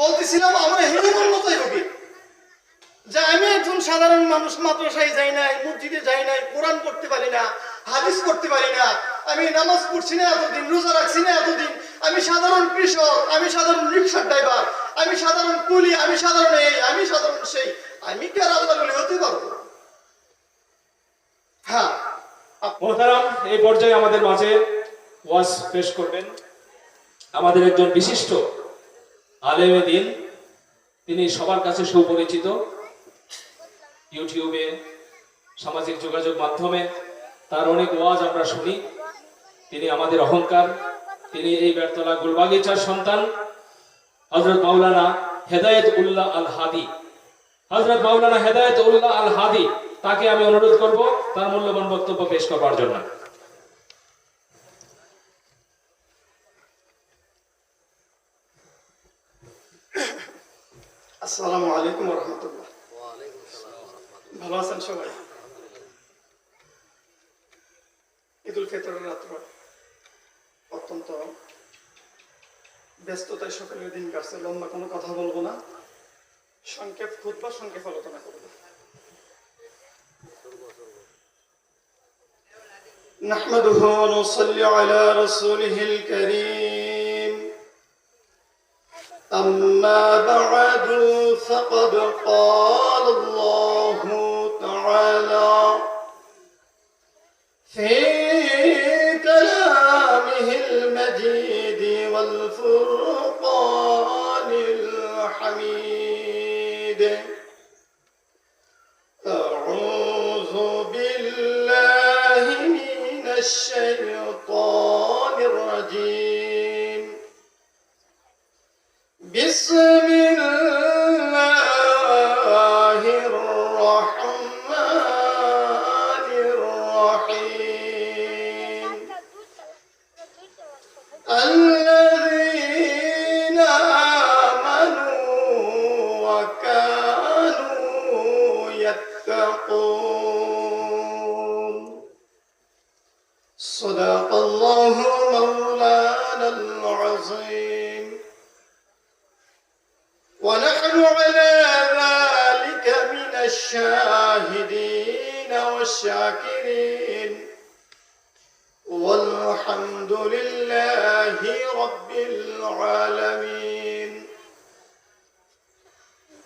বলতেছিলাম, আমরা হিন্দুদের মতোই হবি যে, আমি একজন সাধারণ মানুষ, মাদ্রাসায় যাই নাই, মসজিদে যাই নাই, কোরআন পড়তে পারি না, হাদিস পড়তে পারি না। আমি নামাজ পড়ছি না এতদিন, রোজা রাখছি না এতদিন। আমি সাধারণ কৃষক, আমি সাধারণ রিক্সার ড্রাইভার, আমি সাধারণ কুলি, আমি সাধারণ এই, আমি সাধারণ সেই। আমি কি আর আল্লাহ বলে হতে পারব? হ্যাঁ। এই পর্যায়ে আমাদের মাঝে ওয়াজ পেশ করবেন। আমাদের একজন বিশিষ্ট আলেমে দিন, তিনি সবার কাছে সুপরিচিত। ইউটিউবে সামাজিক যোগাযোগ মাধ্যমে তার অনেক ওয়াজ আমরা শুনি। তিনি আমাদের অহংকার, তিনি এই বেরতলা গুলবাগিচার সন্তান। হজরত মাওলানা হেদায়েত উল্লাহ আল হাদি হজরত মাওলানা হেদায়েত উল্লাহ আল হাদি তাকে আমি অনুরোধ করব, তার মূল্যবান বক্তব্য পেশ করবার জন্য। আসসালামু আলাইকুম রহমতুল্লাহ ভালো আছেন সবাই ঈদুল ফিতরের রাত্র অত্যন্ত ব্যস্ততায় সকালের দিন কাটছে লম্বা কোনো কথা বলবো না সংক্ষেপ খুদ বা সংক্ষেপ আলোচনা করব نحمده ونصلي على رسوله الكريم أما بعد فقد قال الله تعالى في كلامه المجيد والفرقان الشاهدين والشاكرين. والحمد لله رب العالمين.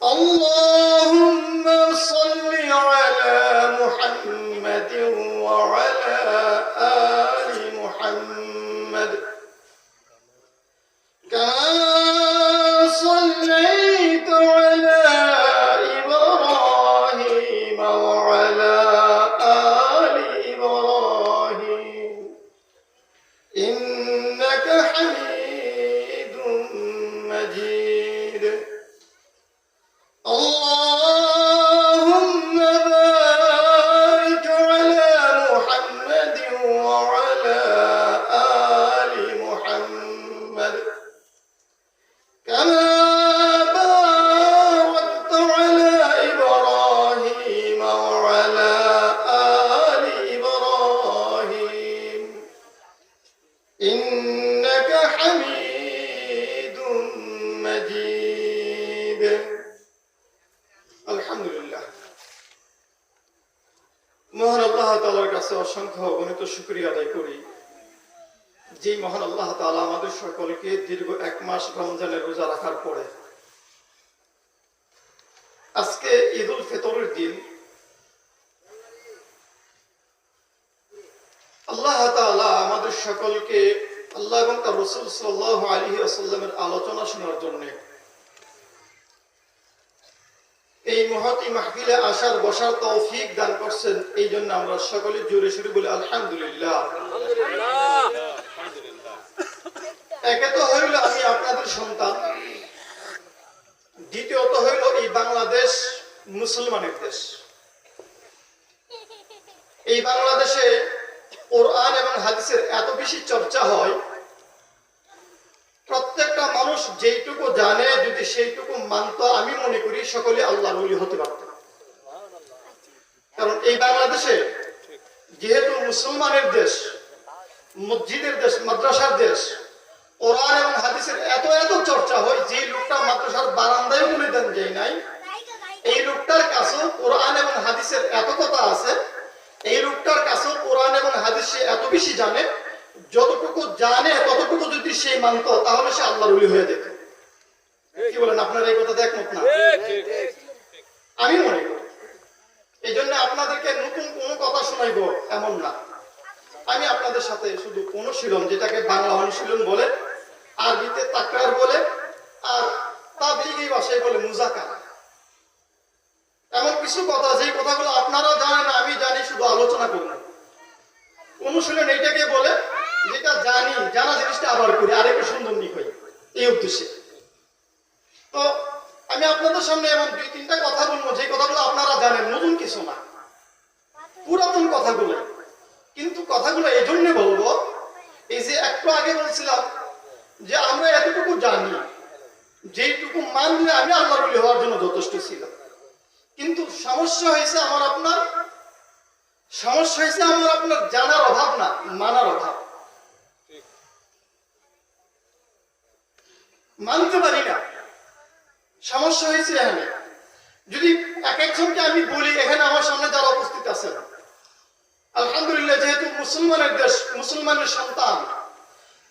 اللهم صل على محمد وعلى آل মহান আল্লাহ তালার কাছে অসংখ্য অগণিত আদায় করি। যে মহান আল্লাহ তালা আমাদের সকলকে দীর্ঘ এক মাস রমজানের রোজা রাখার পরে আজকে ঈদ উল ফিতরের দিন আল্লাহ তালা আমাদের সকলকে, আল্লাহ এবং তার রসুল সাল আলী আসাল্লামের আলোচনা শোনার জন্যে এই মহতি মাহফিলে আসার বসার তৌফিক দান করছেন। এই জন্য আমরা সকলে জোরে শুরু বলি আলহামদুলিল্লাহ। একে তো হইল আমি আপনাদের সন্তান। দ্বিতীয়ত হইল এই বাংলাদেশ মুসলমানের দেশ। এই বাংলাদেশে কোরআন এবং হাদিসের এত বেশি চর্চা হয় প্রত্যেকটা মানুষ যেইটুকু জানে, যদি সেইটুকু মানত, আমি মনে করি সকলে আল্লাহ বলি হতে পারত। কারণ এই বাংলাদেশে যেহেতু মুসলমানের দেশ, মসজিদের দেশ, মাদ্রাসার দেশ, কোরআন এবং হাদিসের এত এত চর্চা হয় যে লোকটা মাদ্রাসার বারান্দায় বলে দেন যেই নাই, এই লোকটার কাছেও কোরআন এবং হাদিসের এত কথা আছে, এই লোকটার কাছেও কোরআন এবং হাদিস এত বেশি জানে যতটুকু জানে ততটুকু যদি সে মানত তাহলে সে আল্লাহর উলি হয়ে যেত। কি বলেন আপনারা এই কথা একমত না? আমি মনে করি এই জন্য আপনাদেরকে নতুন কোনো কথা শোনাইব এমন না। আমি আপনাদের সাথে শুধু অনুশীলন যেটাকে বাংলা অনুশীলন বলে আরবিতে তাকরার বলে আর তাবলিগি ভাষায় বলে মুজাকারা। এমন কিছু কথা যেই কথাগুলো আপনারা জানেন আমি জানি শুধু আলোচনা করুন। অনুশীলন এইটাকে বলে যেটা জানি, জানা জিনিসটা আবার করি, আর আরেকটু সুন্দর নি হই এই উদ্দেশ্যে। তো, আমি আপনাদের সামনে এমন দুই, তিনটা কথা বলব যে কথাগুলো আপনারা জানেন, নতুন কিছু না। পুরাতন কথাগুলো। কিন্তু কথাগুলো এই জন্য বলব, এই যে একটু আগে বলছিলাম যে আমরা এতটুকু জানি, যেইটুকু মানলে আমি আল্লাহর ওলি হওয়ার জন্য যথেষ্ট ছিল কিন্তু সমস্যা হয়েছে আমার আপনার, সমস্যা হয়েছে আমার আপনার জানার অভাব না, মানার অভাব। মানতে পারি না। সমস্যা হয়েছে এখানে। যদি এক একজনকে আমি বলি এখানে আমার সামনে যারা উপস্থিত আছেন। আলহামদুলিল্লাহ যেহেতু মুসলমানের দেশ মুসলমানের সন্তান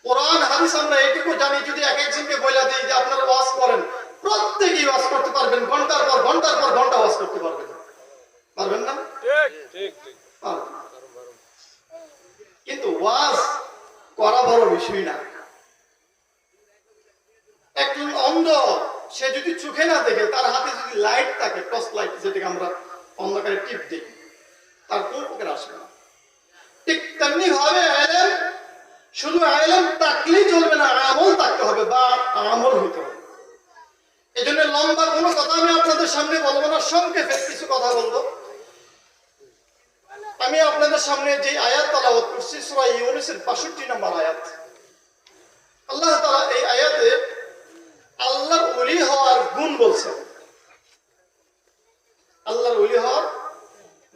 কোরআন হাদিস আমরা এইটুকু জানি যদি এক একজনকে বলে দিই যে আপনারা ওয়াজ করেন প্রত্যেকেই ওয়াজ করতে পারবেন ঘণ্টার পর ঘণ্টার পর ঘণ্টা ওয়াজ করতে পারবেন। পারবেন না? কিন্তু ওয়াজ করা বড় বিষয় না একজন অন্ধ। সে যদি চোখে না দেখে, তার হাতে যদি লাইট থাকে টর্চ লাইট যেটাকে আমরা অন্ধকারে টিপ দিই, তার কোনো উপকার আসবে না। ঠিক তেমনি আলেম, শুধু আলেম থাকলেই চলবে না, আমল থাকতে হবে বা আমল হইতে হবে। এই জন্য লম্বা কোনো কথা আমি আপনাদের সামনে বলব না, সংক্ষেপে কিছু কথা বলব। আমি আপনাদের সামনে যে আয়াত তালাবত করছি, সূরা ইউনুসের 62 নম্বর আয়াত। আল্লাহ তাআলা এই আয়াতে আল্লাহর ওলি হওয়ার গুণ বলছেন। আল্লাহর ওলি হওয়ার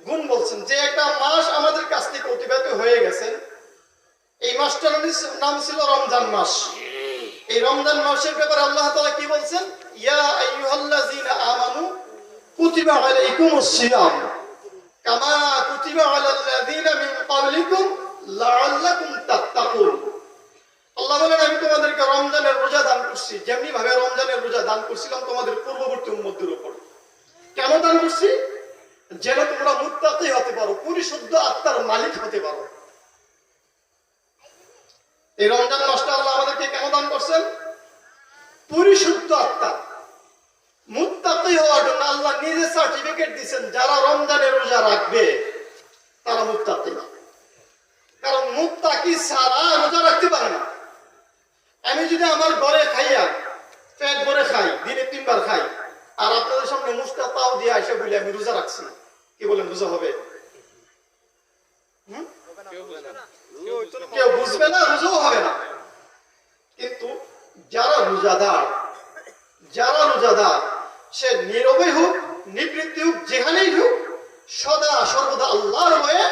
গুণ বলছেন। যে একটা মাস আমাদের কাছ থেকে অতিবাহিত হয়ে গেছেন এই মাসটার নাম ছিল রমজান মাস। এই রমজান মাসের ব্যাপারে আল্লাহ তাআলা কি বলছেন? ইয়া আমানু মিন আল্লাহ বলেন, আমি তোমাদেরকে রমজানের রোজা দান করছি। যেমনি ভাবে রমজানের রোজা দান করছিলাম তোমাদের পূর্ববর্তী উম্মতদের উপর। কেন দান করছি? যেন তোমরা মুত্তাকি হতে পারো, পরিশুদ্ধ আত্মার মালিক হতে পারো। এই রমজান মাসটা আল্লাহ আমাদেরকে কেন দান করছেন? পরিশুদ্ধ আত্মা। মুত্তাকি হওয়ার জন্য আল্লাহ নিজে সার্টিফিকেট দিয়েছেন, যারা রমজানের রোজা রাখবে, তারা মুত্তাকি। কারণ মুত্তাকি সারা রোজা রাখতে পারে না। আমি যদি আমার ঘরে খাইয়া পেট ভরে খাই, দিনে তিনবার খাই, আর আপনাদের সামনে মুখটা তাও দিয়ে আসে বলে আমি রোজা রাখছি, কি বলেন, রোজা হবে? কেউ বুঝবে না, রোজাও হবে না। কিন্তু যারা রোজাদার যারা রোজাদার, সে নীরবে হোক, নিবৃত্তি হোক, যেখানেই হোক, সদা সর্বদা আল্লাহর হয়ে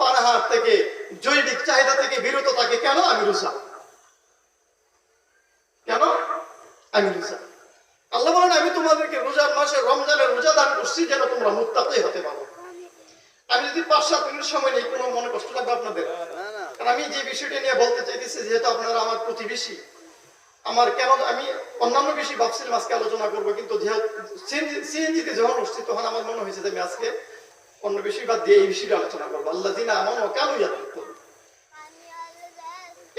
পানাহার থেকে, জৈবিক চাহিদা থেকে বিরত থাকে, কেন? আমি রোজা কেন আমি রোজা। আল্লাহ বলেন আমি তোমাদেরকে রোজার মাসে রমজানের রোজা দান করছি যেন তোমরা মুত্তাকি হতে পারো। আমি যদি পাঁচ সাত মিনিট সময় নেই কোনো মনে কষ্ট লাগবে আপনাদের? কারণ আমি যে বিষয়টা নিয়ে বলতে চাইতেছি যেহেতু আপনারা আমার প্রতিবেশী আমার কেন আমি অন্যান্য বিষয় ভাবছিলাম আজকে আলোচনা করব কিন্তু সিএনজিতে যখন উঠছি তখন আমার মনে হয়েছে যে আমি আজকে অন্য বিষয় বাদ দিয়ে এই বিষয়টা আলোচনা করব। আল্লাহ দিনা আমার কেন ইয়াদ করব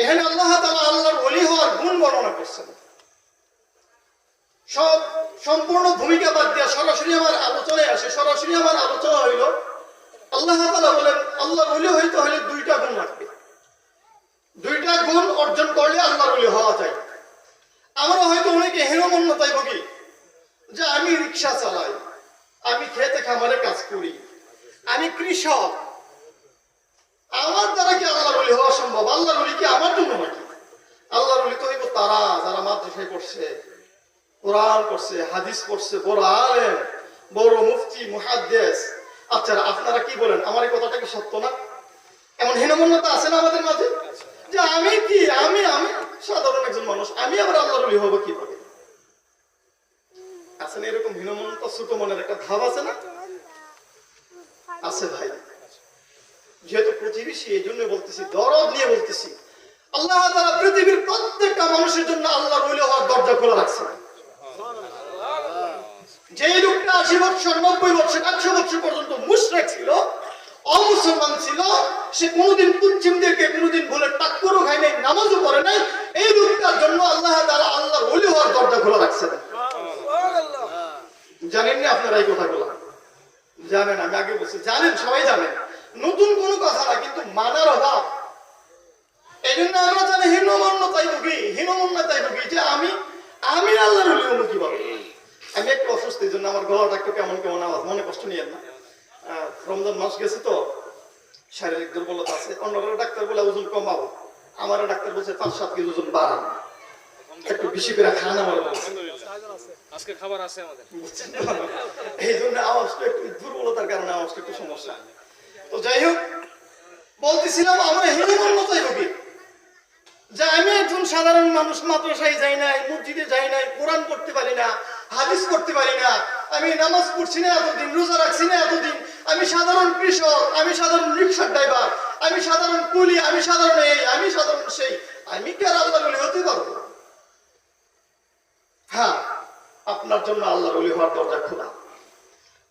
এখানে আল্লাহ তালা আল্লাহর অলি হওয়ার গুণ বর্ণনা করছেন। সব সম্পূর্ণ ভূমিকা বাদ দিয়ে সরাসরি আমার আলোচনায় আসে। সরাসরি আমার আলোচনা হইল, আল্লাহ বলেন, আল্লাহ অলি হইতে হলে দুইটা গুণ লাগবে। দুইটা গুণ অর্জন করলে আল্লাহ অলি হওয়া যায়। আমরা হয়তো অনেকে হেরমন্য তাইব কি যে আমি রিক্সা চালাই, আমি খেতে খামারে কাজ করি, আমি কৃষক। আমার দ্বারা কি আল্লাহ অলি হওয়া সম্ভব? আল্লাহ অলি কি আমার জন্য নাকি? আল্লাহর অলি তো তারা যারা মাদ্রাসায় পড়ছে। কোরআন করছে হাদিস পড়ছে, বড় আলেম, বড় মুফতি, মুহাদ্দেস। আচ্ছা আপনারা কি বলেন? আমার এই কথাটা কি সত্য না? এমন হীনমন্যতা আছে না আমাদের মাঝে? যে আমি কি? আমি আমি সাধারণ একজন মানুষ, আমি আবার আল্লাহর অলি হব কীভাবে? আছে না আছেন এরকম হীনমন্ত ছোট মনের একটা ভাব আছে না? আছে ভাই। যেহেতু প্রতিবেশী এই জন্য বলতেছি, দরদ নিয়ে বলতেছি। আল্লাহ তারা পৃথিবীর প্রত্যেকটা মানুষের জন্য আল্লাহ রইলে হওয়ার দরজা খোলা রাখছে যে লোকটা আশি বছর নব্বই বছর একশো বছর পর্যন্ত মুশরেক ছিল, অমুসলমান ছিল, সে কোনোদিন পশ্চিমদেরকে কোনোদিন বলে টাক্করও খায় নাই, নামাজও পড়ে নাই। এই লোকটার জন্য আল্লাহ তারা আল্লাহর ওলি হওয়ার দরজা খোলা রাখছেন জানেন না আপনারা এই কথাগুলো? জানেন, আমি আগে বলছি, জানেন, সবাই জানেন নতুন কোনো কথা না, কিন্তু মানার অভাব। এই জন্য আমরা জানি হীনমন্যতাই ভুগি হীনমন্যতাই ভুগি যে আমি আমি আল্লাহর ওলি হব কীভাবে? আমি একটু অসুস্থ এই জন্য আমার গলাটা একটু কেমন কেমন আওয়াজ মনে কষ্ট নিয়েন না। রমজান মাস গেছে তো শারীরিক দুর্বলতা আছে। অন্য অন্যরা ডাক্তার বলে ওজন কমাবো। আমারও ডাক্তার বলছে পাঁচ সাত কেজি ওজন বাড়ান। একটু বেশি করে খান আমার আজকে খাবার আছে আমাদের। এই জন্য আওয়াজটা একটু দুর্বলতার কারণে আওয়াজটা একটু সমস্যা। তো যাই হোক বলতেছিলাম আমরা হীনমন্যতাই ভুগি যে আমি একজন সাধারণ মানুষ মাদ্রাসায় যাই নাই মসজিদে যাই নাই কোরআন করতে পারি না হাদিস করতে পারি না। আমি নামাজ পড়ছি না এতদিন, রোজা রাখছি না এতদিন। আমি সাধারণ কৃষক, আমি সাধারণ রিক্সার ড্রাইভার, আমি সাধারণ কুলি, আমি সাধারণ এই, আমি সাধারণ সেই। আমি কি আর আল্লাহ বলে হতে পারব? হ্যাঁ আপনার জন্য আল্লাহর ওলি হওয়ার দরজা খোলা।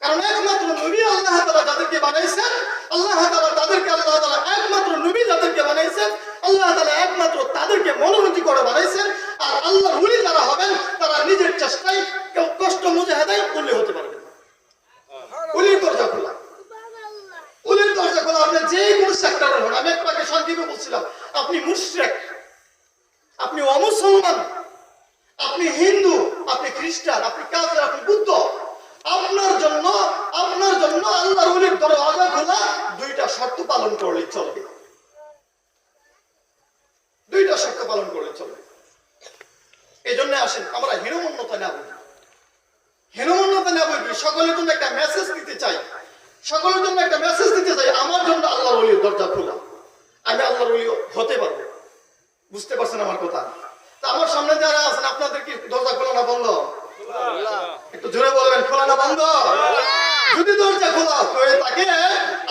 কারণ একমাত্র নবী আল্লাহ তাআলা যাদেরকে বানাইছেন, আল্লাহ তাআলা তাদেরকে, আল্লাহ তাআলা একমাত্র নবী যাদেরকে বানাইছেন, আল্লাহ তাআলা একমাত্র তাদেরকে মনোনীতি করে বানাইছেন। আর আল্লাহর ওলি যারা হবেন, তারা নিজের চেষ্টায় কেউ কষ্ট মুজাহাদাই ওলি হতে পারবে না। ওলির দরজা খোলা ওলির দরজা খোলা আপনি যে কোনো সেক্টরের হন আমি একটু আগে সংক্ষেপে বলছিলাম আপনি মুশরিক আপনি অমুসলমান আপনি হিন্দু আপনি খ্রিস্টান আপনি কাফের আপনি বুদ্ধ আপনার জন্য আপনার জন্য আল্লাহর ওলির দরওয়াজা খোলা দুইটা শর্ত পালন করলে চলবে দুইটা শর্ত পালন করলে চলবে এই জন্য আসেন আমরা হীনমন্যতা না বলি। হীনমন্যতা না বলি সকলের জন্য একটা মেসেজ দিতে চাই। সকলের জন্য একটা মেসেজ দিতে চাই আমার জন্য আল্লাহর দরজা খোলা। আমি আল্লাহর হতে পারব। বুঝতে পারছেন আমার কথা? তা আমার সামনে যারা আছেন আপনাদের কি দরজা খোলা না বন্ধ? একটু জোরে বলবেন খোলা না বন্ধ? যদি দরজা খোলা হয়ে থাকে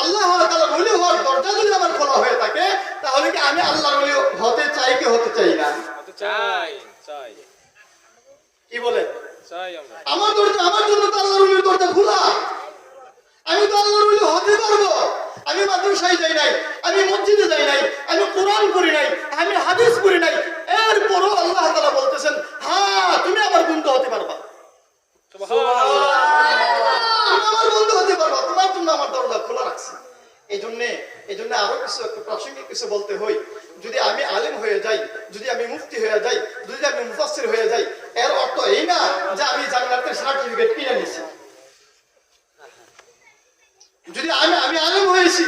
আল্লাহ ওলি হওয়ার দরজা যদি আমার খোলা হয়ে থাকে তাহলে কি আমি আল্লাহর ওলি হতে চাই কি হতে চাই না? চাই চাই। কি বলেন? আমার। দরজা আমার জন্য তো আল্লাহর ওলির দরজা খোলা। আমি তো আল্লাহর ওলি হতে পারব। আমি মাদ্রাসায় যাই নাই আমি মসজিদে যাই নাই আমি কোরআন পড়ি নাই আমি হাদিস পড়ি নাই এরপরও আল্লাহ তাআলা বলতেছেন হ্যাঁ তুমি আমার বন্ধু হতে পারবা সুবহানাল্লাহ তুমি আমার বন্ধু হতে পারবা তোমার জন্য আমার দরজা খোলা রাখছি এই জন্য এই জন্য আরও কিছু একটু প্রাসঙ্গিক কিছু বলতে হই, যদি আমি আলিম হয়ে যাই, যদি আমি মুফতি হয়ে যাই, যদি আমি মুফাসির হয়ে যাই, এর অর্থ এই না যে আমি জান্নাতের সার্টিফিকেট কিনে নিয়েছি।